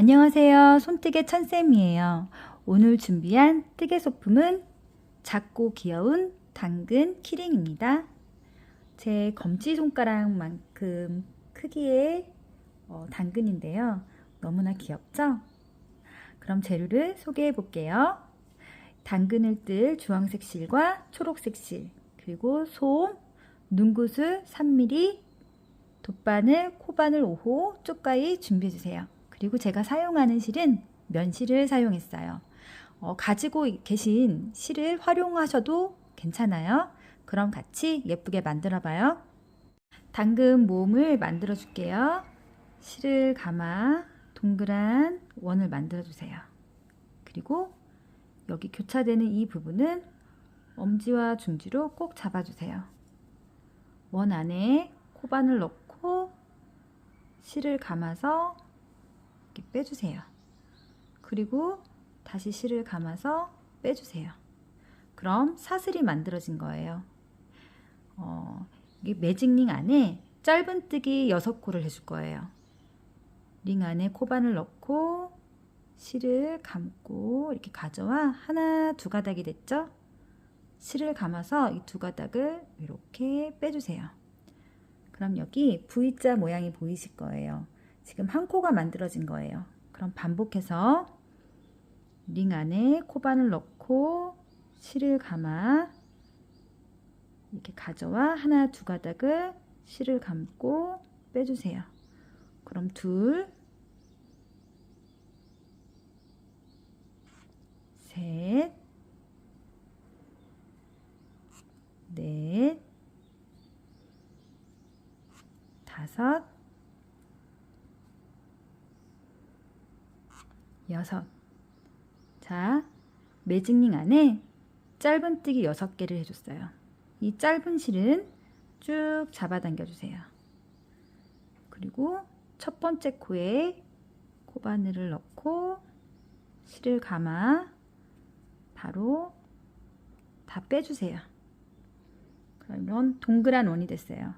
안녕하세요. 손뜨개 천쌤이에요. 오늘 준비한 뜨개 소품은 작고 귀여운 당근 키링입니다. 제 검지 손가락만큼 크기의 어, 당근인데요. 너무나 귀엽죠? 그럼 재료를 소개해 볼게요. 당근을 뜰 주황색 실과 초록색 실, 그리고 솜, 눈구슬 3mm, 돗바늘, 코바늘 5호, 쪽가위 준비해 주세요. 그리고 제가 사용하는 실은 면실을 사용했어요. 어, 가지고 계신 실을 활용하셔도 괜찮아요. 그럼 같이 예쁘게 만들어 봐요. 당근 모음을 만들어 줄게요. 실을 감아 동그란 원을 만들어 주세요. 그리고 여기 교차되는 이 부분은 엄지와 중지로 꼭 잡아주세요. 원 안에 코바늘 넣고 실을 감아서 이렇게 빼주세요. 그리고 다시 실을 감아서 빼주세요. 그럼 사슬이 만들어진 거예요. 어, 이 매직 링 안에 짧은뜨기 6코를 해줄 거예요. 링 안에 코바늘 넣고 실을 감고 이렇게 가져와 하나 두 가닥이 됐죠? 실을 감아서 이 두 가닥을 이렇게 빼주세요. 그럼 여기 V자 모양이 보이실 거예요. 지금 한 코가 만들어진 거예요. 그럼 반복해서 링 안에 코바늘 넣고 실을 감아 이렇게 가져와 하나 두 가닥을 실을 감고 빼주세요. 그럼 둘, 셋, 넷, 다섯, 여섯. 자, 매직링 안에 짧은뜨기 여섯 개를 해줬어요. 이 짧은 실은 쭉 잡아당겨 주세요. 그리고 첫 번째 코에 코바늘을 넣고 실을 감아 바로 다 빼주세요. 그러면 동그란 원이 됐어요.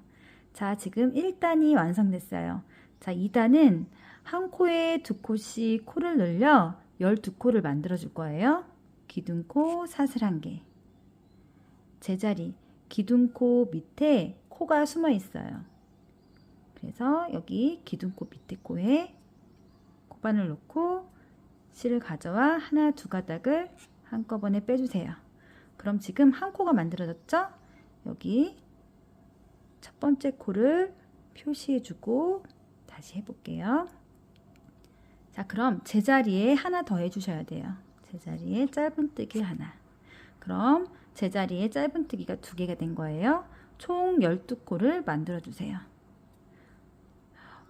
자, 지금 1단이 완성됐어요. 자, 2단은 한 코에 두 코씩 코를 늘려 12코를 만들어 줄 거예요. 기둥코 사슬 한 개. 제자리 기둥코 밑에 코가 숨어 있어요. 그래서 여기 기둥코 밑에 코에 코바늘 놓고 실을 가져와 하나 두 가닥을 한꺼번에 빼주세요. 그럼 지금 한 코가 만들어졌죠? 여기 첫 번째 코를 표시해주고 다시 해볼게요. 자, 그럼 제자리에 하나 더 해주셔야 돼요. 제자리에 짧은뜨기 하나. 그럼 제자리에 짧은뜨기가 두 개가 된 거예요. 총 12코를 만들어주세요.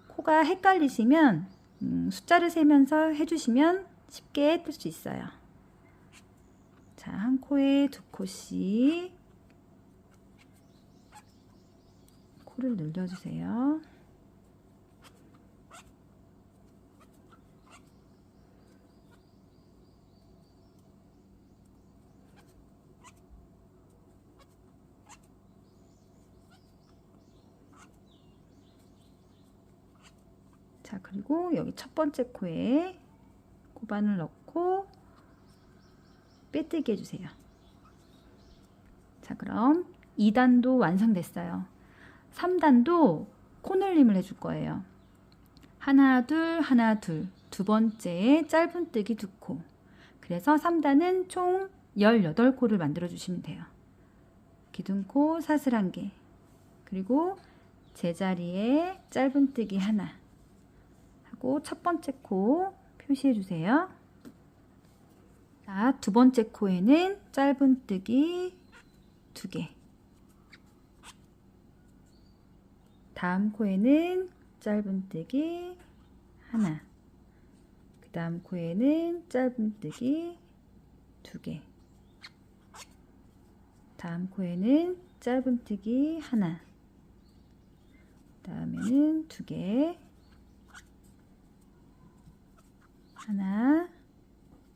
코가 헷갈리시면 음, 숫자를 세면서 해주시면 쉽게 뜰 수 있어요. 자, 한 코에 두 코씩 코를 늘려주세요. 자, 그리고 여기 첫 번째 코에 고반을 넣고 빼뜨기 해주세요. 자, 그럼 2단도 완성됐어요. 3단도 코늘림을 해줄 거예요. 하나, 둘, 하나, 둘. 두 번째 짧은뜨기 두 코. 그래서 3단은 총 18코를 만들어 주시면 돼요. 기둥코 사슬 한 개. 그리고 제자리에 짧은뜨기 하나. 하고 첫 번째 코 표시해 주세요. 자, 두 번째 코에는 짧은뜨기 두 개. 다음 코에는 짧은뜨기 하나. 그 다음 코에는 짧은뜨기 두 개. 다음 코에는 짧은뜨기 하나. 다음에는 두 개. 하나.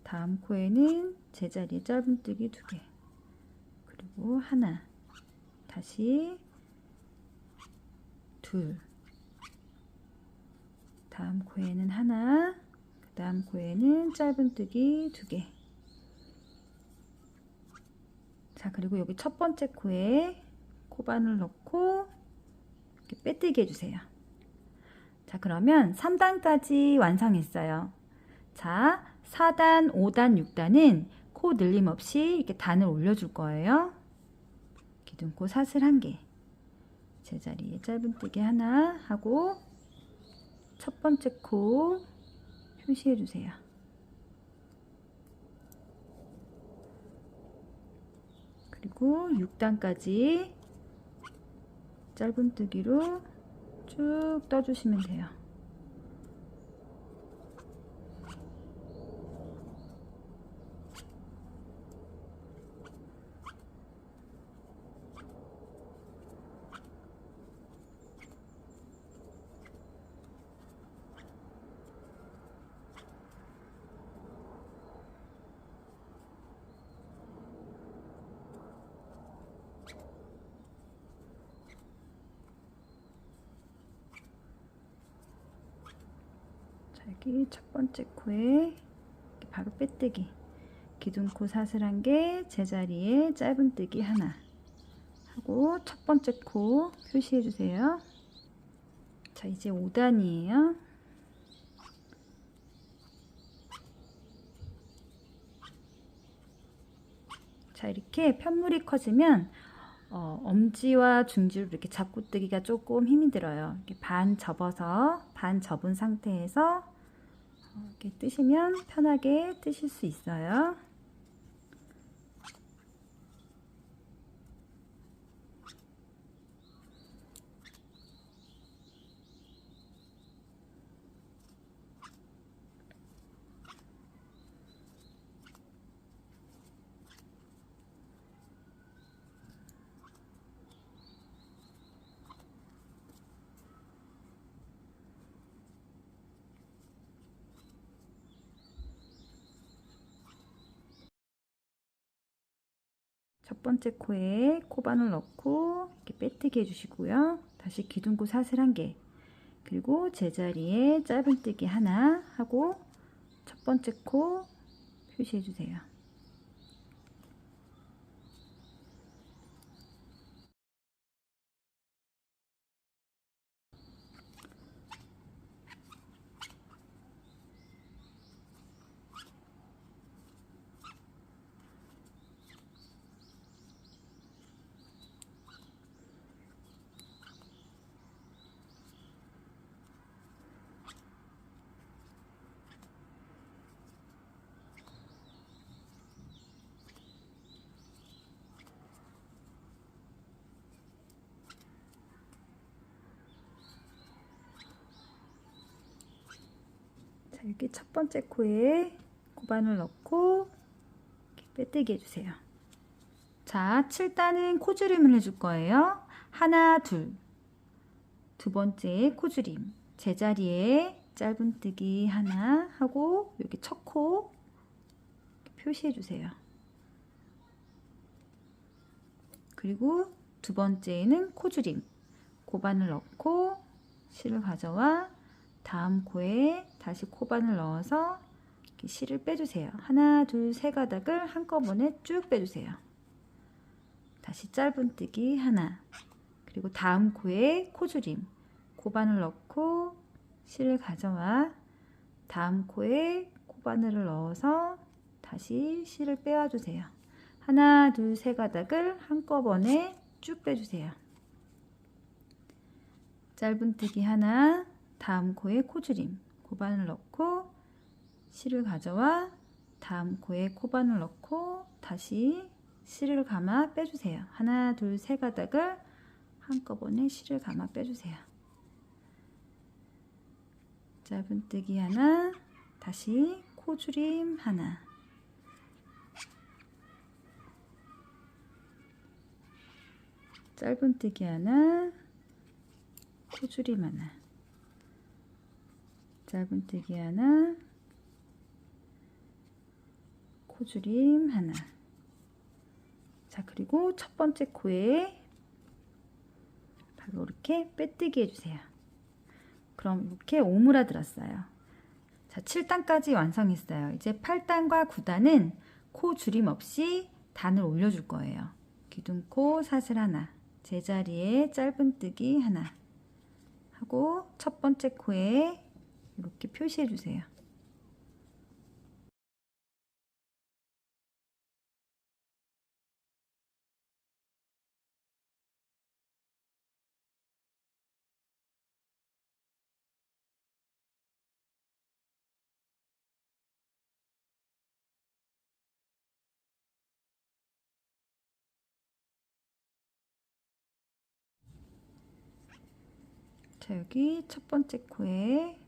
다음 코에는 제자리에 짧은뜨기 두 개. 그리고 하나. 다시 둘. 다음 코에는 하나. 그 다음 코에는 짧은뜨기 2개. 자, 그리고 여기 첫 번째 코에 코바늘 넣고 이렇게 빼뜨기 해주세요. 자, 그러면 3단까지 완성했어요. 자, 4단, 5단, 6단은 코 늘림 없이 이렇게 단을 올려줄 거예요. 기둥코 사슬 한 개. 제자리에 짧은뜨기 하나 하고 첫 번째 코 표시해 주세요. 그리고 6단까지 짧은뜨기로 쭉 떠주시면 돼요. 자, 여기 첫 번째 코에 바로 빼뜨기. 기둥코 사슬 한 개 제자리에 짧은뜨기 하나 하고 첫 번째 코 표시해 주세요. 자 이제 5단이에요. 자 이렇게 편물이 커지면 어, 엄지와 중지로 이렇게 잡고 뜨기가 조금 힘이 들어요. 이렇게 반 접어서 반 접은 상태에서 어, 이렇게 뜨시면 편하게 뜨실 수 있어요. 첫 번째 코에 코바늘 넣고 이렇게 빼뜨기 해주시고요. 다시 기둥코 사슬 한 개, 그리고 제자리에 짧은뜨기 하나 하고 첫 번째 코 표시해 주세요. 여기 첫 번째 코에 고반을 넣고 이렇게 빼뜨기 해주세요. 자, 7단은 코주림을 해줄 거예요. 하나, 둘. 두 번째 코주림. 제자리에 짧은뜨기 하나 하고 여기 첫 코 표시해 주세요. 그리고 두 번째는 코주림. 고반을 넣고 실을 가져와 다음 코에 다시 코반을 넣어서 실을 빼주세요. 하나, 둘, 세 가닥을 한꺼번에 쭉 빼주세요. 다시 짧은뜨기 하나, 그리고 다음 코에 코주림, 코바늘 넣고 실을 가져와 다음 코에 코바늘을 넣어서 다시 실을 빼와주세요. 하나, 둘, 세 가닥을 한꺼번에 쭉 빼주세요. 짧은뜨기 하나, 다음 코에 코주림, 코바늘 넣고 실을 가져와 다음 코에 코바늘 넣고 다시 실을 감아 빼주세요. 하나, 둘, 세 가닥을 한꺼번에 실을 감아 빼주세요. 짧은뜨기 하나, 다시 코주림 하나. 짧은뜨기 하나, 코주림 하나. 짧은뜨기 하나, 코주림 하나. 자, 그리고 첫 번째 코에 바로 이렇게 빼뜨기 해주세요. 그럼 이렇게 오므라 들었어요. 자, 자, 7단까지 완성했어요. 이제 8단과 9단은 코 줄임 없이 단을 올려줄 거예요. 기둥코 사슬 하나, 제자리에 짧은뜨기 하나 하고 첫 번째 코에 이렇게 표시해 주세요. 자, 여기 첫 번째 코에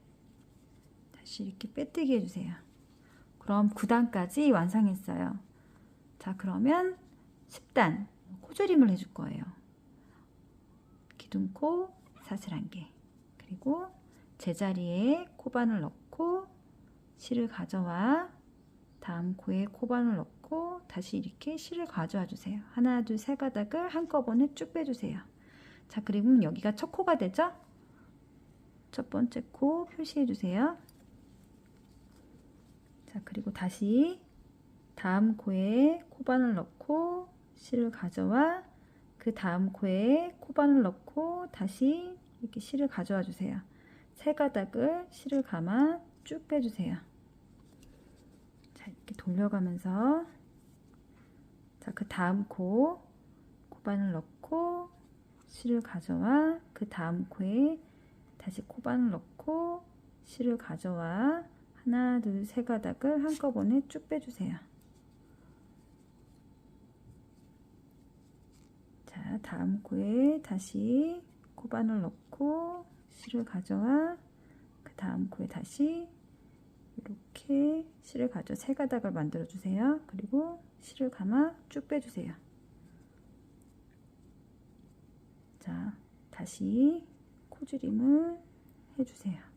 다시 이렇게 빼뜨기 해주세요. 그럼 9단까지 완성했어요. 자, 그러면 10단 코조림을 해줄 거예요. 기둥코 사슬 한 개, 그리고 제자리에 코반을 넣고 실을 가져와 다음 코에 코반을 넣고 다시 이렇게 실을 가져와 주세요. 하나, 둘, 세 가닥을 한꺼번에 쭉 빼주세요. 자, 그리고 여기가 첫 코가 되죠? 첫 번째 코 표시해 주세요. 자, 그리고 다시 다음 코에 코반을 넣고 실을 가져와 그 다음 코에 코반을 넣고 다시 이렇게 실을 가져와 주세요. 세 가닥을 실을 감아 쭉 빼주세요. 자, 이렇게 돌려가면서 자, 그 다음 코 코반을 넣고 실을 가져와 그 다음 코에 다시 코반을 넣고 실을 가져와 하나, 둘, 세 가닥을 한꺼번에 쭉 빼주세요. 자, 다음 코에 다시 코반을 넣고 실을 가져와 그 다음 코에 다시 이렇게 실을 가져 세 가닥을 만들어 주세요. 그리고 실을 감아 쭉 빼주세요. 자, 다시 코줄임을 해주세요.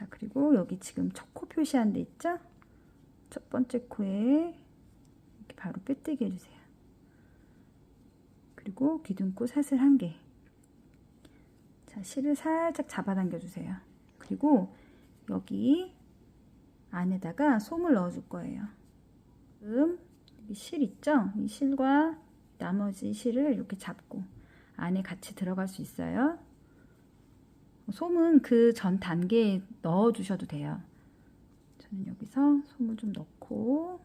자, 그리고 여기 지금 첫 코 표시한 데 있죠? 첫 번째 코에 이렇게 바로 빼뜨기 해주세요. 그리고 기둥코 사슬 한 개. 자, 실을 살짝 잡아당겨 주세요. 그리고 여기 안에다가 솜을 넣어줄 거예요. 지금 실 있죠? 이 실과 나머지 실을 이렇게 잡고 안에 같이 들어갈 수 있어요. 솜은 그 전 단계에 넣어 주셔도 돼요. 저는 여기서 솜을 좀 넣고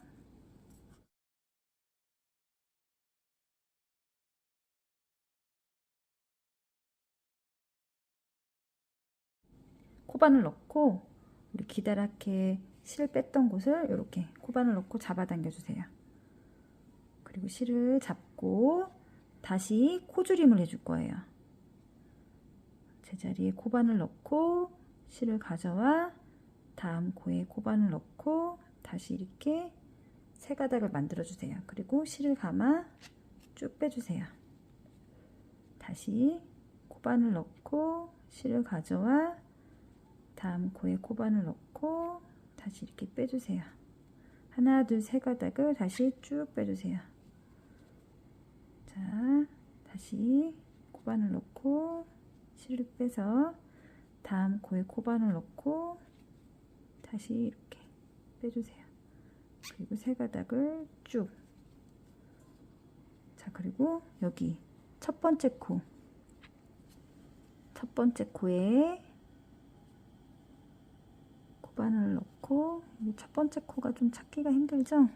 코반을 넣고 우리 기다랗게 실을 뺐던 곳을 이렇게 코반을 넣고 잡아당겨 주세요. 그리고 실을 잡고 다시 코줄임을 해줄 거예요. 제자리에 코반을 넣고 실을 가져와 다음 코에 코반을 넣고 다시 이렇게 세 가닥을 만들어 주세요. 그리고 실을 감아 쭉 빼주세요. 다시 코반을 넣고 실을 가져와 다음 코에 코반을 넣고 다시 이렇게 빼주세요. 하나, 둘, 세 가닥을 다시 쭉 빼주세요. 자, 다시 코반을 넣고 실을 빼서 다음 코에 코반을 넣고 다시 이렇게 빼주세요. 그리고 세 가닥을 쭉. 자, 그리고 여기 첫 번째 코. 첫 번째 코에 코반을 넣고 첫 번째 코가 좀 찾기가 힘들죠?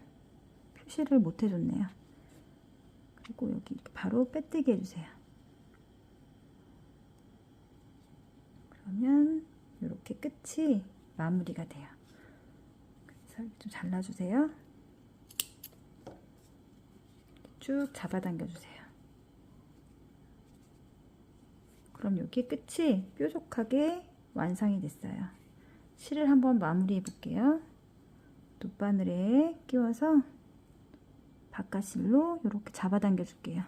표시를 못 해줬네요. 그리고 여기 바로 빼뜨기 해주세요. 그러면 이렇게 끝이 마무리가 돼요. 그래서 좀 잘라주세요. 쭉 잡아당겨 주세요. 그럼 여기 끝이 뾰족하게 완성이 됐어요. 실을 한번 마무리해 볼게요. 돗바늘에 끼워서 바깥실로 이렇게 잡아당겨 줄게요.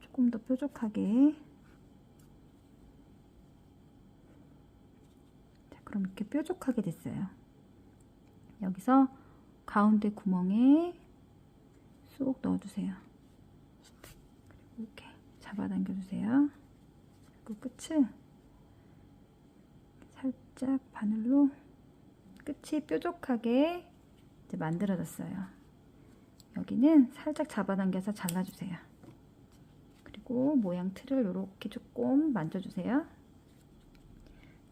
조금 더 뾰족하게 자, 그럼 이렇게 뾰족하게 됐어요. 여기서 가운데 구멍에 쏙 넣어주세요. 그리고 이렇게 잡아당겨 주세요. 그리고 끝을 살짝 바늘로 끝이 뾰족하게 이제 만들어졌어요. 여기는 살짝 잡아당겨서 잘라주세요. 그리고 모양 틀을 이렇게 조금 만져주세요.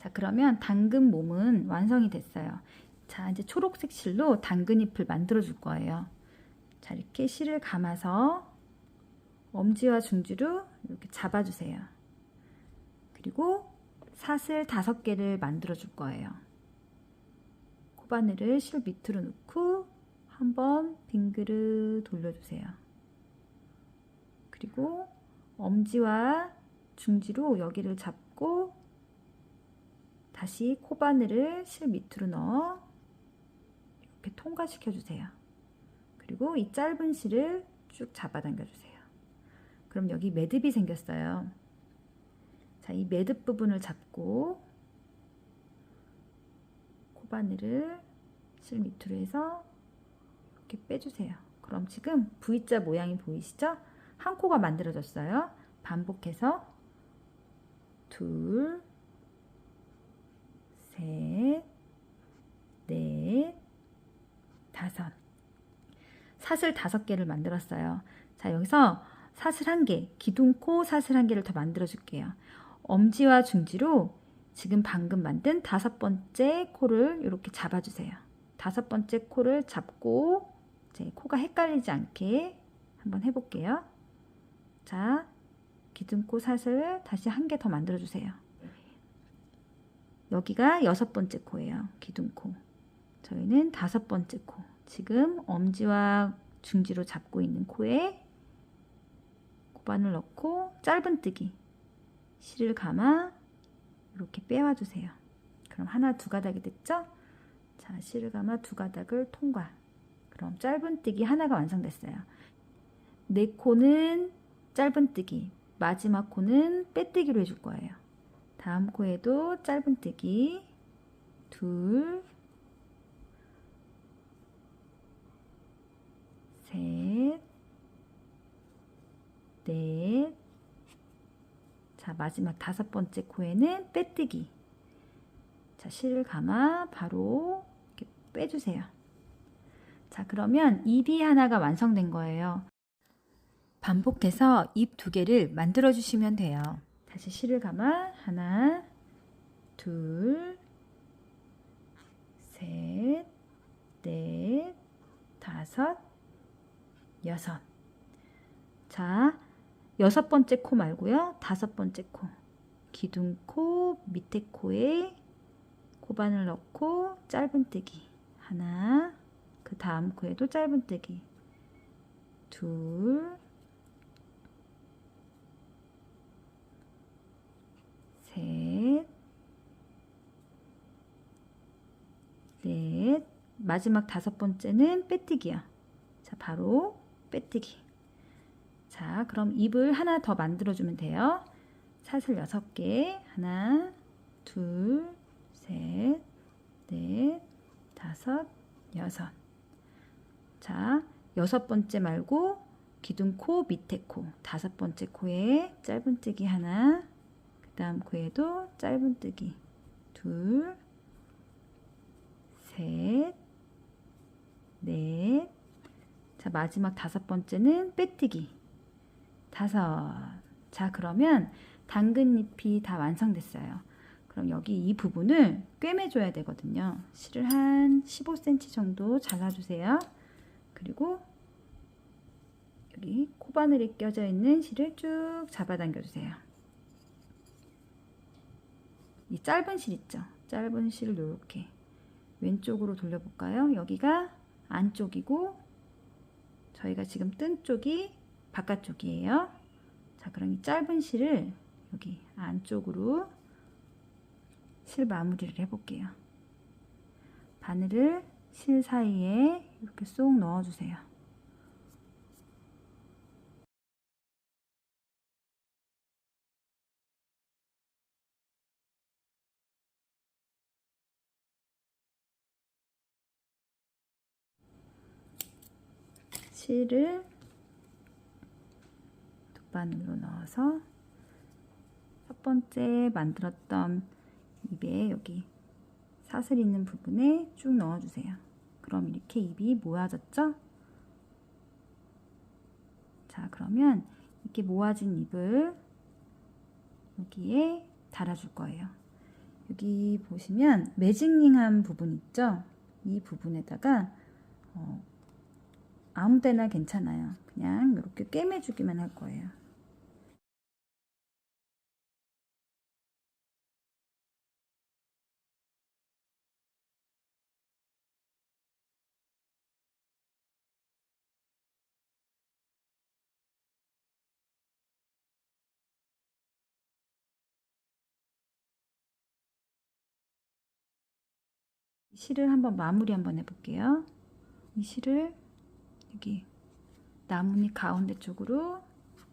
자, 그러면 당근 몸은 완성이 됐어요. 자, 이제 초록색 실로 당근잎을 만들어 줄 거예요. 자, 이렇게 실을 감아서 엄지와 중지로 이렇게 잡아주세요. 그리고 사슬 다섯 개를 만들어 줄 거예요. 코바늘을 실 밑으로 넣고 한번 빙그르 돌려주세요. 그리고 엄지와 중지로 여기를 잡고 다시 코바늘을 실 밑으로 넣어 이렇게 통과시켜 주세요. 그리고 이 짧은 실을 쭉 잡아당겨 주세요. 그럼 여기 매듭이 생겼어요. 자, 이 매듭 부분을 잡고 코바늘을 실 밑으로 해서 이렇게 빼주세요. 그럼 지금 V자 모양이 보이시죠? 한 코가 만들어졌어요. 반복해서 둘, 셋, 넷, 다섯. 사슬 다섯 개를 만들었어요. 자, 여기서 사슬 한 개, 기둥코 사슬 한 개를 더 만들어 줄게요. 엄지와 중지로 지금 방금 만든 다섯 번째 코를 이렇게 잡아주세요. 다섯 번째 코를 잡고 이제 코가 헷갈리지 않게 한번 해볼게요. 자, 기둥코 사슬 다시 한 개 더 만들어 주세요. 여기가 여섯 번째 코예요. 기둥코. 저희는 다섯 번째 코. 지금 엄지와 중지로 잡고 있는 코에 고반을 넣고 짧은뜨기 실을 감아 이렇게 빼와 주세요. 그럼 하나 두 가닥이 됐죠? 자, 실을 감아 두 가닥을 통과. 그럼 짧은뜨기 하나가 완성됐어요. 네 코는 짧은뜨기, 마지막 코는 빼뜨기로 해줄 거예요. 다음 코에도 짧은뜨기 둘, 셋, 넷. 자, 마지막 다섯 번째 코에는 빼뜨기. 자, 실을 감아 바로 이렇게 빼주세요. 자, 그러면 입이 하나가 완성된 거예요. 반복해서 입 두 개를 만들어 주시면 돼요. 다시 실을 감아 하나, 둘, 셋, 넷, 다섯, 여섯. 자, 여섯 번째 코 말고요. 다섯 번째 코. 기둥코 밑에 코에 코반을 넣고 짧은뜨기 하나 그 다음 코에도 짧은뜨기 둘 셋, 넷, 마지막 다섯 번째는 빼뜨기요. 자, 바로 빼뜨기. 자, 그럼 입을 하나 더 만들어주면 돼요. 사슬 여섯 개. 하나, 둘, 셋, 넷, 다섯, 여섯. 자, 여섯 번째 말고 기둥 코 밑에 코, 다섯 번째 코에 짧은뜨기 하나, 그 다음 코에도 짧은뜨기 둘, 셋, 넷. 자, 마지막 다섯 번째는 빼뜨기 다섯. 자, 그러면 당근잎이 다 완성됐어요. 그럼 여기 이 부분을 꿰매줘야 되거든요. 실을 한 15cm 정도 잘라주세요. 그리고 여기 코바늘이 껴져 있는 실을 쭉 잡아당겨 주세요. 이 짧은 실 있죠? 짧은 실을 이렇게 왼쪽으로 돌려볼까요? 여기가 안쪽이고 저희가 지금 뜬 쪽이 바깥쪽이에요. 자, 그럼 이 짧은 실을 여기 안쪽으로 실 마무리를 해볼게요. 바늘을 실 사이에 이렇게 쏙 넣어주세요. 실을 두 바늘로 넣어서 첫 번째 만들었던 입에 여기 사슬 있는 부분에 쭉 넣어주세요. 그럼 이렇게 입이 모아졌죠? 자, 그러면 이렇게 모아진 입을 여기에 달아줄 거예요. 여기 보시면 매직링한 부분 있죠? 이 부분에다가 어, 아무 데나 괜찮아요. 그냥 이렇게 꿰매주기만 할 거예요. 실을 한번 마무리 한번 해볼게요. 이 실을 여기 나뭇잎 가운데 쪽으로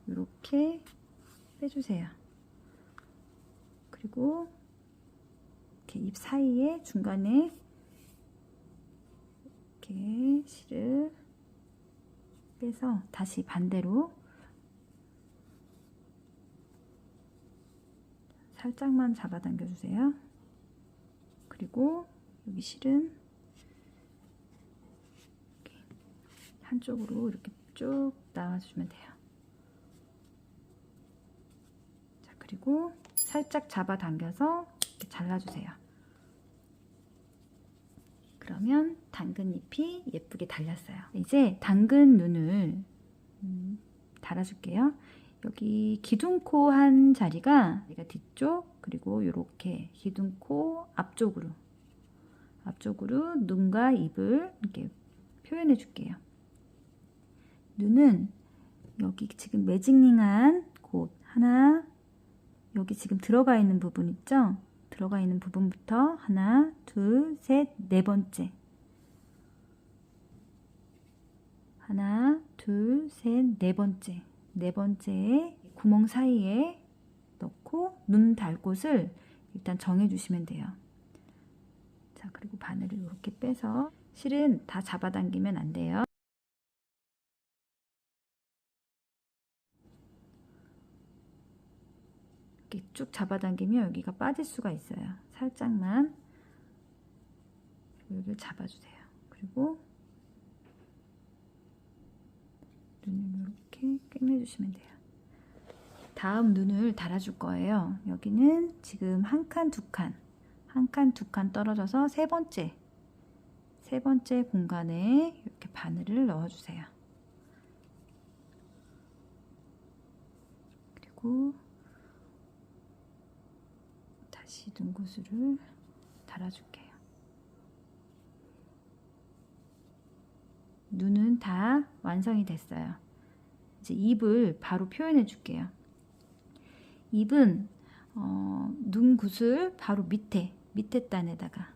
이렇게 빼주세요. 그리고 이렇게 잎 사이에 중간에 이렇게 실을 빼서 다시 반대로 살짝만 잡아당겨 주세요. 그리고 여기 실은 이렇게 한쪽으로 이렇게 쭉 나와주면 돼요. 자, 그리고 살짝 잡아당겨서 이렇게 잘라주세요. 그러면 당근잎이 예쁘게 달렸어요. 이제 당근 눈을 음, 달아줄게요. 여기 기둥코 한 자리가 여기가 뒤쪽 그리고 이렇게 기둥코 앞쪽으로 앞쪽으로 눈과 입을 이렇게 표현해 줄게요. 눈은 여기 지금 매직링한 곳 하나 여기 지금 들어가 있는 부분 있죠? 들어가 있는 부분부터 하나, 둘, 셋, 네 번째 하나, 둘, 셋, 네 번째 네 번째 구멍 사이에 넣고 눈 달 곳을 일단 정해 주시면 돼요. 자, 그리고 바늘을 이렇게 빼서 실은 다 잡아당기면 안 돼요. 이렇게 쭉 잡아당기면 여기가 빠질 수가 있어요. 살짝만 여기를 잡아주세요. 그리고 눈을 이렇게 꿰매주시면 돼요. 다음 눈을 달아줄 거예요. 여기는 지금 한 칸, 두 칸, 한 칸, 두 칸 떨어져서 세 번째, 세 번째 공간에 이렇게 바늘을 넣어주세요. 그리고 다시 눈구슬을 달아줄게요. 눈은 다 완성이 됐어요. 이제 입을 바로 표현해 줄게요. 입은 어, 눈 구슬 바로 밑에 밑에 단에다가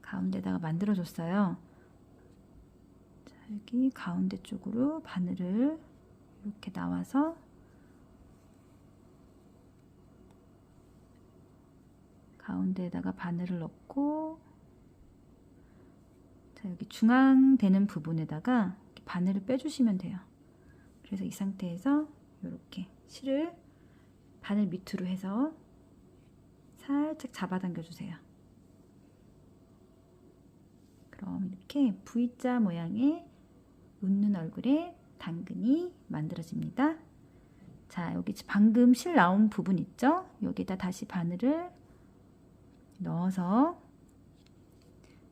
가운데다가 만들어 줬어요. 자, 여기 가운데 쪽으로 바늘을 이렇게 나와서 가운데에다가 바늘을 넣고 자, 여기 중앙 되는 부분에다가 바늘을 빼주시면 돼요. 그래서 이 상태에서 이렇게 실을 바늘 밑으로 해서 살짝 잡아당겨 주세요. 그럼 이렇게 V자 모양의 웃는 얼굴에 당근이 만들어집니다. 자, 여기 방금 실 나온 부분 있죠? 여기다 다시 바늘을 넣어서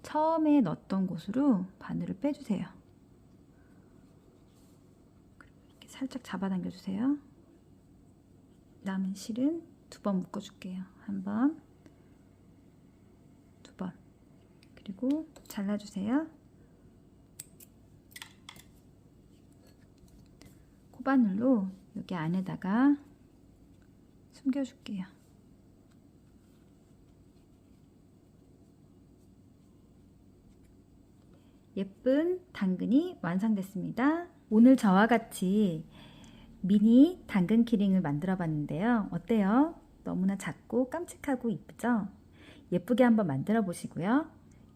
처음에 넣었던 곳으로 바늘을 빼주세요. 이렇게 살짝 잡아당겨 주세요. 남은 실은 두 번 묶어줄게요. 한 번, 두 번. 그리고 잘라주세요. 코바늘로 여기 안에다가 숨겨줄게요. 예쁜 당근이 완성됐습니다. 오늘 저와 같이 미니 당근 키링을 만들어 봤는데요. 어때요? 너무나 작고 깜찍하고 이쁘죠? 예쁘게 한번 만들어 보시고요.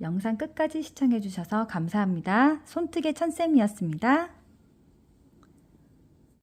영상 끝까지 시청해 주셔서 감사합니다. 손뜨개 천쌤이었습니다.